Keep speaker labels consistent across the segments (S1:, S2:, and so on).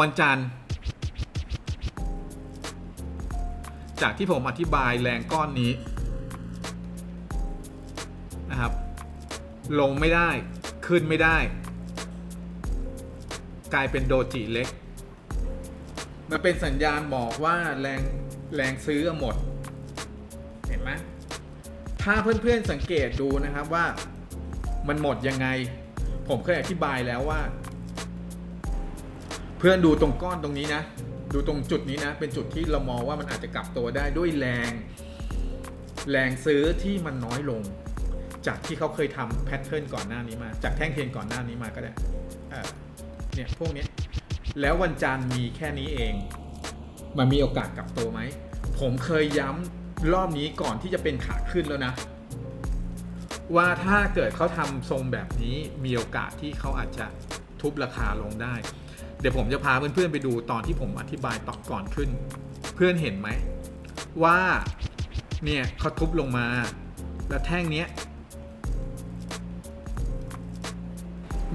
S1: วันจันทร์จากที่ผมอธิบายแรงก้อนนี้นะครับ ลงไม่ได้ขึ้นไม่ได้ กลายเป็นโดจิเล็ก มันเป็นสัญญาณบอกว่าแรงแรงซื้อหมด เห็นไหมถ้าเพื่อนๆสังเกตดูนะครับว่ามันหมดยังไง ผมเคยอธิบายแล้วว่า เพื่อนดูตรงก้อนตรงนี้นะ ดูตรงจุดนี้นะ เป็นจุดที่เรามองว่ามันอาจจะกลับตัวได้ด้วยแรง แรงซื้อที่มันน้อยลง จากที่เขาเคยทำแพทเทิร์นก่อนหน้านี้มา จากแท่งเทียนก่อนหน้านี้มาก็ได้เเนี่ยพวกนี้แล้ววันจันทร์มีแค่นี้เอง มันมีโอกาสกลับตัวไหม ผมเคยย้ำรอบนี้ก่อนที่จะเป็นขาขึ้นแล้วนะ ว่าถ้าเกิดเขาทำทรงแบบนี้มีโอกาสที่เขาอาจจะทุบราคาลงได้ เดี๋ยวผมจะพาเพื่อนๆไปดูตอนที่ผมอธิบายตอก่อนขึ้น เพื่อนเห็นไหม ว่าเนี่ยเขาทุบลงมา แล้วแท่งเนี้ย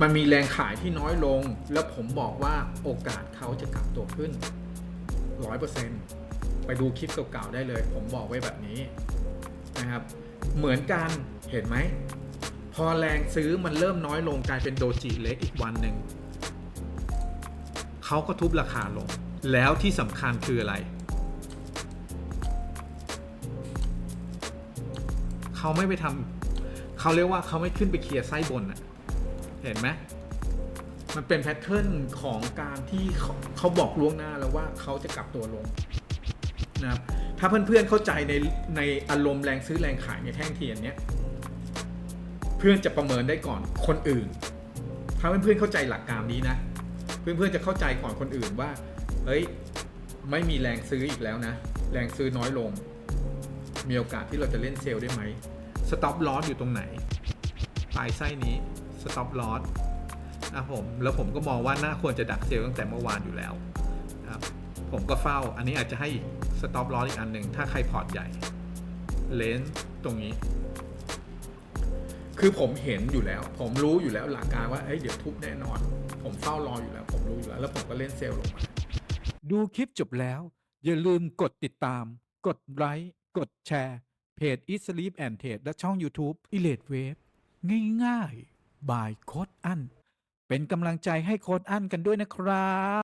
S1: มันมีแรงขายที่น้อยลง แล้วผมบอกว่าโอกาสเขาจะกลับตัวขึ้นร้อยเปอร์เซ็นต์ไปดูคลิปเก่าๆได้เลย ผมบอกไว้แบบนี้นะครับ เหมือนกันเห็นไหม พอแรงซื้อมันเริ่มน้อยลงกลายเป็นโดจิเล็กอีกวันหนึ่ง เขาก็ทุบราคาลง แล้วที่สำคัญคืออะไร เขาไม่ไปทำเขาเรียกว่าเขาไม่ขึ้นไปเคลียร์ไส้บนอะเห็นไหมมันเป็นแพทเทิร์นของการที่เขาบอกล่วงหน้าแล้วว่าเขาจะกลับตัวลงนะครับถ้าเพื่อนๆเข้าใจในในอารมณ์แรงซื้อแรงขายในแท่งเทียนเนี้ยเพื่อนจะประเมินได้ก่อนคนอื่น ถ้าเพื่อนๆเข้าใจหลักการนี้นะ เพื่อนๆจะเข้าใจก่อนคนอื่นว่า เฮ้ย ไม่มีแรงซื้ออีกแล้วนะ แรงซื้อน้อยลง มีโอกาสที่เราจะเล่นเซลล์ได้ไหมสต็อปลอสอยู่ตรงไหน ปลายไส้นี้สต็อปลอสนะผม แล้วผมก็มองว่าน่าควรจะดักเซลล์ตั้งแต่เมื่อวานอยู่แล้วครับ ผมก็เฝ้า อันนี้อาจจะให้สต็อปลอสอีกอันหนึ่ง ถ้าใครพอร์ตใหญ่ เลนส์ตรงนี้ คือผมเห็นอยู่แล้ว ผมรู้อยู่แล้วหลักการว่าเอ้ยเดี๋ยวทุบแน่นอน ผมเฝ้ารออยู่แล้ว ผมรู้อยู่แล้ว แล้วผมก็เล่นเซลล์ลงมา
S2: ดูคลิปจบแล้ว อย่าลืมกดติดตาม กดไลค์ กดแชร์ เพจ e s l e e p and Trade และช่อง YouTube e l a t e Wave ง่ายๆ บายโคดอัน เป็นกำลังใจให้โคดอันกันด้วยนะครับ